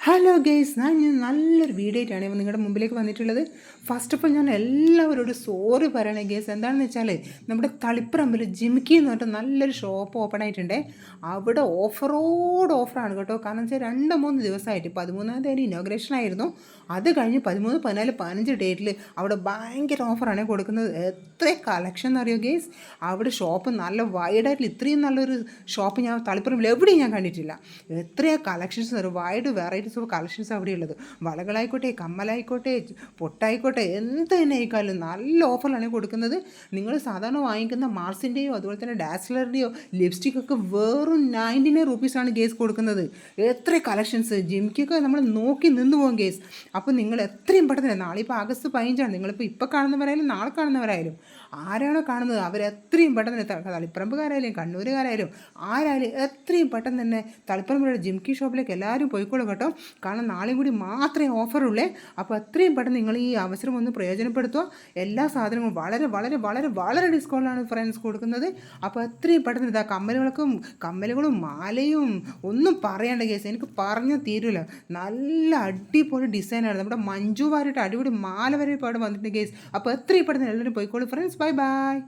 Hello guys ഞാൻ ഞാൻ നല്ലൊരു വീഡിയോ ആയിട്ടാണ് നിങ്ങളുടെ മുമ്പിലേക്ക് വന്നിട്ടുള്ളത്. ഫസ്റ്റ് ഓഫ് ഓൾ ഞാൻ എല്ലാവരോടും സോറി പറയണേ ഗേസ് എന്താണെന്ന് വെച്ചാൽ നമ്മുടെ തളിപ്പറമ്പിൽ ജിമിക്കി എന്ന് പറഞ്ഞിട്ട് നല്ലൊരു ഷോപ്പ് ഓപ്പൺ ആയിട്ടുണ്ട്. അവിടെ ഓഫറോട് ഓഫറാണ് കേട്ടോ. കാരണം വെച്ചാൽ രണ്ട് മൂന്ന് ദിവസമായിട്ട് പതിമൂന്നാം തീയതി ഇനോഗ്രേഷൻ ആയിരുന്നു. അത് കഴിഞ്ഞ് പതിമൂന്ന് പതിനാല് പതിനഞ്ച് ഡേറ്റിൽ അവിടെ ഭയങ്കര ഓഫറാണ് കൊടുക്കുന്നത്. എത്ര കളക്ഷൻ എന്ന് എന്നറിയോ ഗേസ് അവിടെ ഷോപ്പ് നല്ല വൈഡായിട്ടുള്ള ഇത്രയും നല്ലൊരു ഷോപ്പ് ഞാൻ തളിപ്പറമ്പിൽ എവിടെയും ഞാൻ കണ്ടിട്ടില്ല. എത്രയാണ് collections wide wide varieties of collections അവിടെ ഉള്ളത്. വളകളായിക്കോട്ടെ കമ്മലായിക്കോട്ടെ പൊട്ടായിക്കോട്ടെ എന്ത് തന്നെ ആയിക്കാലും നല്ല ഓഫറാണ് കൊടുക്കുന്നത്. നിങ്ങൾ സാധാരണ വാങ്ങിക്കുന്ന മാർസിന്റെയോ അതുപോലെ തന്നെ ഡാസ്ലറിന്റെയോ ലിപ്സ്റ്റിക്കൊക്കെ വെറും നയന്റി നയൻ റുപ്പീസാണ് ഗേസ് കൊടുക്കുന്നത്. എത്ര കളക്ഷൻസ് ജിംക്കൊക്കെ നമ്മൾ നോക്കി നിന്ന് പോകും ഗേസ് അപ്പോൾ നിങ്ങൾ എത്രയും പെട്ടെന്ന് നാളെ ഇപ്പോൾ ആഗസ്റ്റ് പതിനഞ്ചാണ് നിങ്ങളിപ്പോൾ ഇപ്പോൾ കാണുന്നവരായാലും നാളെ കാണുന്നവരായാലും ആരാണോ കാണുന്നത് അവരെത്രയും പെട്ടെന്ന് തളിപ്പറമ്പുകാരായാലും കണ്ണൂരുകാരായാലും ആരായാലും എത്രയും പെട്ടെന്ന് തന്നെ തളിപ്പറമ്പുള്ള ജിംകി ഷോപ്പിലേക്ക് എല്ലാവരും പോയിക്കോളൂ കേട്ടോ. കാരണം നാളെയും കൂടി മാത്രമേ ഓഫറുള്ളേ അപ്പോൾ അത്രയും പെട്ടെന്ന് നിങ്ങൾ ഈ അവസരം ഒന്ന് പ്രയോജനപ്പെടുത്തുക. എല്ലാ സാധനങ്ങളും വളരെ വളരെ വളരെ വളരെ ഡിസ്കൗണ്ടാണ് ഫ്രണ്ട്സ് കൊടുക്കുന്നത്. അപ്പോൾ അത്രയും പെട്ടെന്ന് ഇതാ കമ്മലുകൾക്കും കമ്മലുകളും മാലയും ഒന്നും പറയേണ്ട കേസ് എനിക്ക് പറഞ്ഞു തീരില്ല നല്ല അടിപൊളി ഡിസൈനാണ് നമ്മുടെ മഞ്ജു വാരിട്ട് അടിപൊളി മാല വരെ ഇപ്പോൾ വന്നിട്ടുണ്ട് കേസ് അപ്പോൾ എത്രയും പെട്ടെന്ന് എല്ലാവരും പോയിക്കോളൂ. Friends bye bye